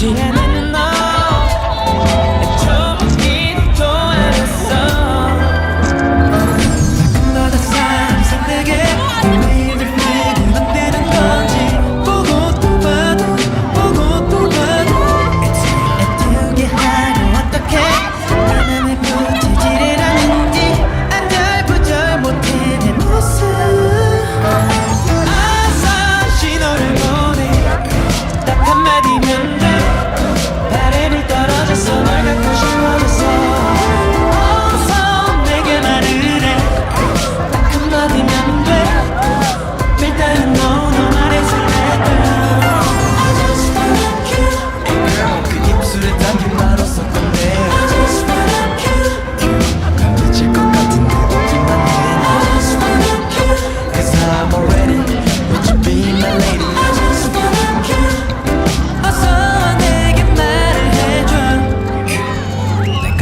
de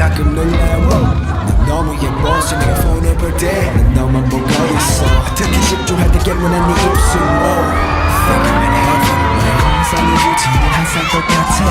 가끔 놀라워. 너무 예뻐서 내가 폰을 볼때 너만 보고 있어. 특히 집중할 때 깨무난 네 입술 oh. Think I'm in heaven. 왜 항상 이루지는 항상 똑같아.